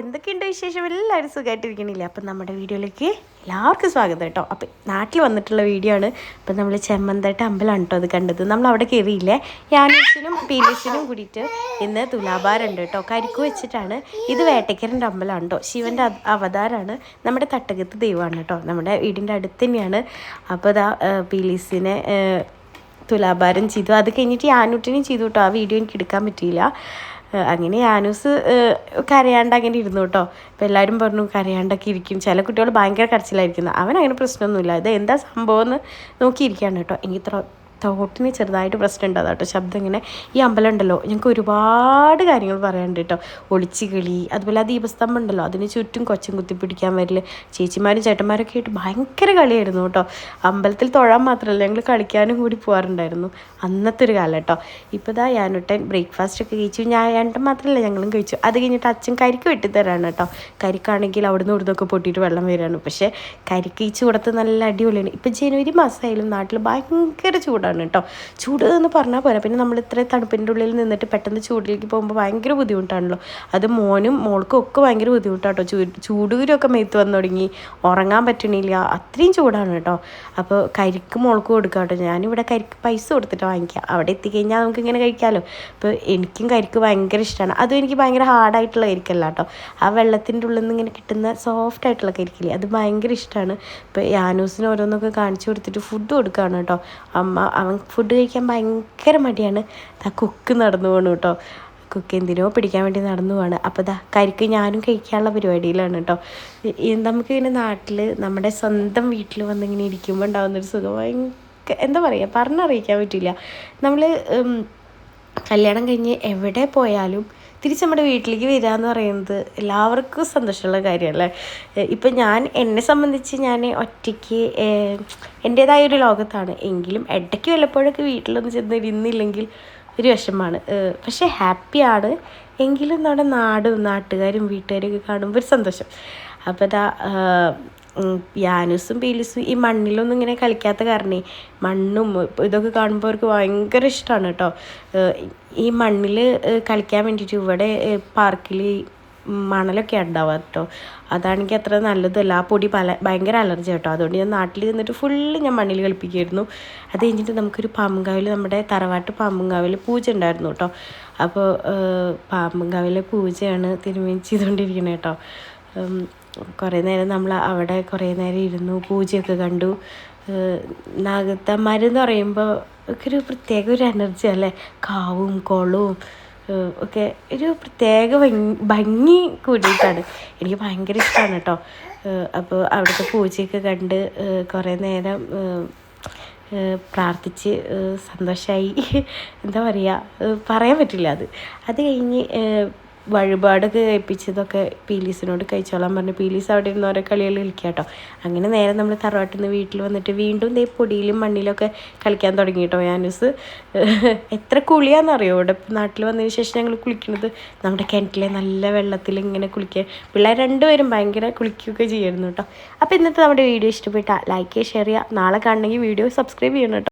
എന്തൊക്കെയുണ്ട് വിശേഷം? എല്ലാവരും സുഖമായിട്ടിരിക്കണില്ലേ അപ്പം നമ്മുടെ വീഡിയോയിലേക്ക് എല്ലാവർക്കും സ്വാഗതം കേട്ടോ. അപ്പം നാട്ടിൽ വന്നിട്ടുള്ള വീഡിയോ ആണ്. അപ്പം നമ്മൾ ചെമ്മന്തേട്ട അമ്പലമാണ് കേട്ടോ അത് കണ്ടത്. നമ്മൾ അവിടെ കയറിയില്ലേ? യാനൂസിനും പീലീസിനും കൂടിയിട്ട് ഇന്ന് തുലാഭാരമുണ്ട് കേട്ടോ. കരിക്കു വെച്ചിട്ടാണ്. ഇത് വേട്ടയ്ക്കരന്റെ അമ്പലമാണ് കേട്ടോ. ശിവന്റെ അവതാരമാണ്. നമ്മുടെ തട്ടകത്ത് ദൈവമാണ് കേട്ടോ. നമ്മുടെ വീടിന്റെ അടുത്ത് തന്നെയാണ്. അപ്പോൾ അതാ പീലീസിനെ തുലാഭാരം ചെയ്തു. അത് കഴിഞ്ഞിട്ട് യാനൂട്ടിനും ചെയ്തു കേട്ടോ. ആ വീഡിയോ എനിക്ക് എടുക്കാൻ പറ്റിയില്ല. അങ്ങനെ ആനൂസ് കരയാണ്ട് അങ്ങനെ ഇരുന്നു കേട്ടോ. അപ്പോൾ എല്ലാവരും പറഞ്ഞു കരയാണ്ടൊക്കെ ഇരിക്കും. ചില കുട്ടികൾ ഭയങ്കര കരച്ചിലായിരിക്കുന്നു. അവനങ്ങനെ പ്രശ്നമൊന്നുമില്ല. ഇത് എന്താ സംഭവം എന്ന് നോക്കിയിരിക്കുകയാണ് കേട്ടോ. എനിക്ക് തോട്ടിന് ചെറുതായിട്ട് പ്രശ്നം ഉണ്ടാകും കേട്ടോ ശബ്ദം ഇങ്ങനെ ഈ അമ്പലം ഉണ്ടല്ലോ. ഞങ്ങൾക്ക് ഒരുപാട് കാര്യങ്ങൾ പറയാനുണ്ട് കേട്ടോ. ഒളിച്ച് കിളി അതുപോലെ ആ ദീപസ്തംഭം ഉണ്ടല്ലോ. അതിന് ചുറ്റും കൊച്ചും കുത്തി പിടിക്കാൻ വരില്ല ചേച്ചിമാരും ചേട്ടന്മാരൊക്കെ ആയിട്ട് ഭയങ്കര കളിയായിരുന്നു കേട്ടോ. അമ്പലത്തിൽ തൊഴാൻ മാത്രമല്ല ഞങ്ങൾ കളിക്കാനും കൂടി പോകാറുണ്ടായിരുന്നു അന്നത്തെ ഒരു കാലം കേട്ടോ. ഇപ്പോൾ ഇതാ ഞാനുട്ടൻ ബ്രേക്ക്ഫാസ്റ്റ് ഒക്കെ കഴിച്ചു. ഞാൻ ഏട്ടൻ മാത്രമല്ല ഞങ്ങളും കഴിച്ചു. അത് കഴിഞ്ഞിട്ട് അച്ഛൻ കരിക്ക് വെട്ടിത്തരാണ് കേട്ടോ. കരിക്കാണെങ്കിൽ അവിടുന്ന് ഇവിടുന്നൊക്കെ പൊട്ടിയിട്ട് വെള്ളം വരികയാണ്. പക്ഷേ കരിക്ക് ഈ ചൂടത്ത് നല്ല അടിപൊളിയാണ്. ഇപ്പം ജനുവരി മാസമായാലും നാട്ടിൽ ഭയങ്കര ചൂടാണ്. കേട്ടോ. ചൂട് എന്ന് പറഞ്ഞാൽ പോരാ. പിന്നെ നമ്മൾ ഇത്ര തണുപ്പിന്റെ ഉള്ളിൽ നിന്നിട്ട് പെട്ടെന്ന് ചൂടിലേക്ക് പോകുമ്പോൾ ഭയങ്കര ബുദ്ധിമുട്ടാണല്ലോ. അത് മോനും മോൾക്കും ഒക്കെ ഭയങ്കര ബുദ്ധിമുട്ടാട്ടോ ചൂ ചൂടുകുരൊക്കെ മേത്ത് വന്നു തുടങ്ങി. ഉറങ്ങാൻ പറ്റണില്ല. അത്രയും ചൂടാണ് കേട്ടോ. അപ്പോൾ കരിക്ക് മോൾക്ക് കൊടുക്കാം കേട്ടോ. ഞാനിവിടെ കരിക്ക് പൈസ കൊടുത്തിട്ട് വാങ്ങിക്കാം. അവിടെ എത്തിക്കഴിഞ്ഞാൽ നമുക്ക് ഇങ്ങനെ കഴിക്കാമല്ലോ അപ്പോൾ എനിക്കും കരിക്ക് ഭയങ്കര ഇഷ്ടമാണ് അതും എനിക്ക് ഭയങ്കര ഹാർഡായിട്ടുള്ള കരിക്കല്ല കേട്ടോ. ആ വെള്ളത്തിന്റെ ഉള്ളിൽ നിന്ന് ഇങ്ങനെ കിട്ടുന്ന സോഫ്റ്റ് ആയിട്ടുള്ള കരിക്കില്ലേ അത് ഭയങ്കര ഇഷ്ടമാണ് ഇപ്പോൾ യാനൂസിന് ഓരോന്നൊക്കെ കാണിച്ചു കൊടുത്തിട്ട് ഫുഡ് കൊടുക്കുകയാണ് കേട്ടോ. അമ്മ അവൻ ഫുഡ് കഴിക്കാൻ ഭയങ്കര മടിയാണ്. ആ കുക്ക് നടന്നു പോകണു കേട്ടോ കുക്ക് എന്തിനോ പിടിക്കാൻ വേണ്ടി നടന്നു പോവാണ്. അപ്പോൾ ദാ കരിക്ക് ഞാനും കഴിക്കാനുള്ള പരിപാടിയിലാണ് കേട്ടോ നമുക്ക് ഇങ്ങനെ നാട്ടിൽ നമ്മുടെ സ്വന്തം വീട്ടിൽ വന്നിങ്ങനെ ഇരിക്കുമ്പോൾ ഉണ്ടാകുന്നൊരു സുഖം ഭയങ്കര എന്താ പറയുക പറഞ്ഞറിയിക്കാൻ പറ്റില്ല. നമ്മൾ കല്യാണം കഴിഞ്ഞ് എവിടെ പോയാലും തിരിച്ച് നമ്മുടെ വീട്ടിലേക്ക് വരിക എന്ന് പറയുന്നത് എല്ലാവർക്കും സന്തോഷമുള്ള കാര്യമല്ലേ? ഇപ്പം ഞാൻ എന്നെ സംബന്ധിച്ച് ഞാൻ ഒറ്റയ്ക്ക് എന്റേതായ ഒരു ലോകത്താണ്. എങ്കിലും ഇടയ്ക്ക് വല്ലപ്പോഴൊക്കെ വീട്ടിലൊന്നും ചെന്ന് ഇരുന്നില്ലെങ്കിൽ ഒരു വിഷമമാണ്. പക്ഷേ ഹാപ്പിയാണ്. എങ്കിലും നമ്മുടെ നാടും നാട്ടുകാരും വീട്ടുകാരും ഒക്കെ കാണുമ്പോൾ ഒരു സന്തോഷം. അപ്പോൾ ഉം, യാനുസും പീലിസും ഈ മണ്ണിലൊന്നും ഇങ്ങനെ കളിക്കാത്ത കാരണേ മണ്ണും ഇതൊക്കെ കാണുമ്പോൾ അവർക്ക് ഭയങ്കര ഇഷ്ടമാണ് കേട്ടോ ഈ മണ്ണിൽ കളിക്കാൻ വേണ്ടിയിട്ട് ഇവിടെ പാർക്കിൽ മണലൊക്കെ ഉണ്ടാവുക കേട്ടോ അതാണെങ്കിൽ അത്ര നല്ലതല്ല. ആ പൊടി പല ഭയങ്കര അലർജി കേട്ടോ അതുകൊണ്ട് ഞാൻ നാട്ടിൽ നിന്നിട്ട് ഫുള്ള് ഞാൻ മണ്ണിൽ കളിപ്പിക്കുമായിരുന്നു അത് കഴിഞ്ഞിട്ട് നമുക്കൊരു പാമ്പുങ്കാവിൽ നമ്മുടെ തറവാട്ട് പാമ്പുങ്കാവിൽ പൂജ ഉണ്ടായിരുന്നു കേട്ടോ അപ്പോൾ പാമ്പുങ്കാവിലെ പൂജയാണ് തിരുമേനി ചെയ്തുകൊണ്ടിരിക്കുന്നത് കേട്ടോ കുറേ നേരം നമ്മൾ അവിടെ കുറേ നേരം ഇരുന്നു പൂജയൊക്കെ കണ്ടു. നാഗത്തന്മാർ പറയുമ്പോൾ ഒക്കെ ഒരു പ്രത്യേക ഒരു എനർജി അല്ലേ? കാവും കോളവും ഒക്കെ ഒരു പ്രത്യേക ഭംഗി കൂടിയിട്ടാണ്. എനിക്ക് ഭയങ്കര ഇഷ്ടമാണ് കേട്ടോ. അപ്പോൾ അവിടുത്തെ പൂജയൊക്കെ കണ്ട് കുറേ നേരം പ്രാർത്ഥിച്ച് സന്തോഷമായി എന്താ പറയുക? പറയാൻ പറ്റില്ല അത്. അത് കഴിഞ്ഞ് വഴിപാടൊക്കെ കഴിപ്പിച്ചതൊക്കെ പീലീസിനോട് കഴിച്ചോളാൻ പറഞ്ഞു. പീലീസ് അവിടെ ഇരുന്ന് ഓരോ കളികൾ കളിക്കുക കേട്ടോ. അങ്ങനെ നേരെ നമ്മൾ തറവാട്ടിൽ നിന്ന് വീട്ടിൽ വന്നിട്ട് വീണ്ടും ദേ പൊടിയിലും മണ്ണിലൊക്കെ കളിക്കാൻ തുടങ്ങി കേട്ടോ യാനൂസ് എത്ര കുളിയാണെന്നറിയോ ഇവിടെ നാട്ടിൽ വന്നതിന് ശേഷം ഞങ്ങൾ കുളിക്കുന്നത് നമ്മുടെ കിണറ്റിലെ നല്ല വെള്ളത്തിൽ ഇങ്ങനെ കുളിക്കുക. പിള്ളേർ രണ്ടുപേരും ഭയങ്കര കുളിക്കുകയൊക്കെ ചെയ്യുമായിരുന്നു കേട്ടോ. അപ്പോൾ ഇന്നത്തെ നമ്മുടെ വീഡിയോ ഇഷ്ടപ്പെട്ടാൽ ലൈക്ക് ചെയ്യുക ഷെയർ ചെയ്യുക. നാളെ കാണണമെങ്കിൽ വീഡിയോ സബ്സ്ക്രൈബ് ചെയ്യണം